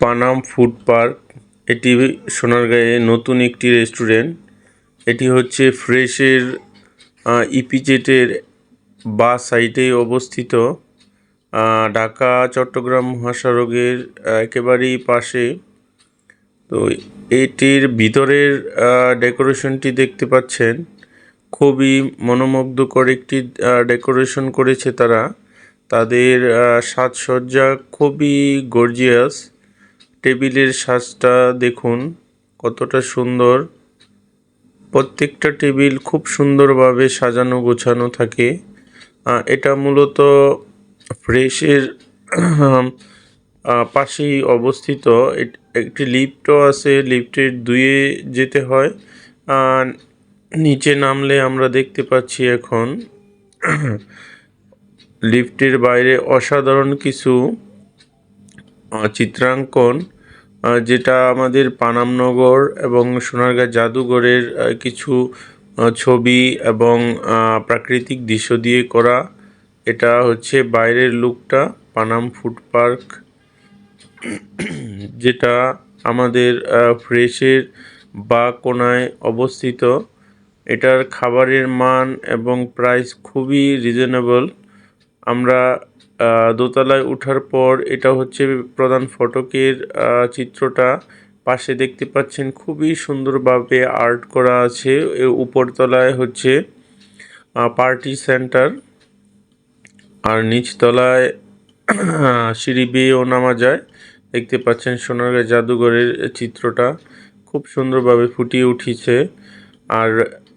Panam food park. এটি সোনারগাঁয়ে নতুন একটি রেস্টুরেন্ট। এটি হচ্ছে ফ্রেশের ইপিজেটের বা সাইডে অবস্থিত। ঢাকা, চট্টগ্রাম মহাসড়কের একেবারেই পাশে। তো এটির ভিতরের ডেকোরেশনটি দেখতে পাচ্ছেন। খুবই মনোমুগ্ধকর একটি ডেকোরেশন করেছে তারা। তাদের সাজসজ্জা খুবই গর্জিয়াস। টেবিলের সাজটা দেখুন, কতটা সুন্দর। প্রত্যেকটা টেবিল খুব সুন্দরভাবে সাজানো গোছানো থাকে। এটা মূলত ফ্রেশের পাশেই অবস্থিত। একটি লিফটও আছে, লিফটের দুয়ে যেতে হয়। নিচে নামলে আমরা দেখতে পাচ্ছি এখন লিফটের বাইরে অসাধারণ কিছু চিত্রাঙ্কন যেটা আমাদের পানামনগর এবং সোনারগাঁ জাদুঘরের কিছু ছবি এবং প্রাকৃতিক দৃশ্য দিয়ে করা। এটা হচ্ছে বাইরের লুকটা, পানাম ফুড পার্ক। যেটা আমাদের ফ্রেশের বা কোনায় অবস্থিত। এটার খাবারের মান এবং প্রাইস খুবই রিজনেবল। আমরা দোতলায় ওঠার পর এটা হচ্ছে প্রধান ফটকের চিত্রটা। পাশে দেখতে পাচ্ছেন খুবই সুন্দরভাবে আর্ট করা আছে। উপরতলায় হচ্ছে পার্টি সেন্টার। আর নিচতলায় সিঁড়ি বেয়েও নামা যায়। দেখতে পাচ্ছেন সোনারগাঁ জাদুঘরের চিত্রটা। খুব সুন্দরভাবে ফুটিয়ে উঠেছে। আর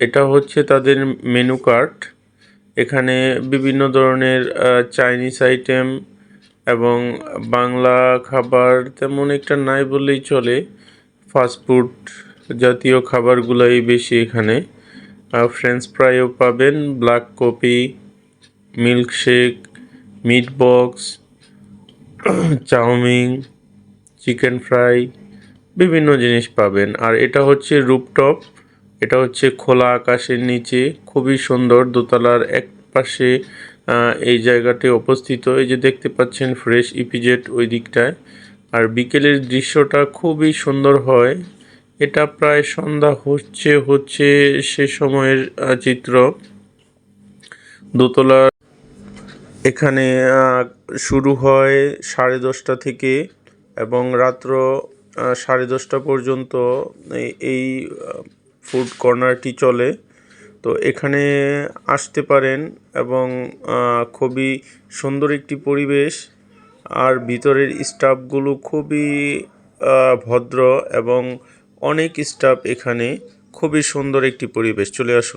এটা হচ্ছে তাদের মেনু কার্ড এখানে বিভিন্ন ধরনের চাইনিজ আইটেম এবং বাংলা খাবার তেমন একটা নাই বললেই চলে। ফাস্টফুড জাতীয় খাবারগুলাই বেশি এখানে। ফ্রেঞ্চ ফ্রাইও পাবেন black coffee milkshake meat box chow mein chicken fry বিভিন্ন জিনিস পাবেন। আর এটা হচ্ছে রুপটপ এটা হচ্ছে খোলা আকাশের নিচে, খুবই সুন্দর দোতলার এক পাশে এই জায়গাটি অবস্থিত। এই যে দেখতে পাচ্ছেন ফ্রেশ ইপিজেট ওই দিকটায়। আর বিকেলের দৃশ্যটা খুবই সুন্দর হয়। এটা প্রায় সন্ধ্যা হচ্ছে হচ্ছে সে সময়ের চিত্র। দোতলা এখানে শুরু হয় সাড়ে দশটা থেকে এবং রাত্র সাড়ে দশটা পর্যন্ত এই ফুড কর্নারটি চলে। তো এখানে আসতে পারেন এবং খুবই সুন্দর একটি পরিবেশ। আর ভিতরের স্টাফগুলো খুবই ভদ্র এবং অনেক স্টাফ এখানে। খুবই সুন্দর একটি পরিবেশ। চলে আসুন।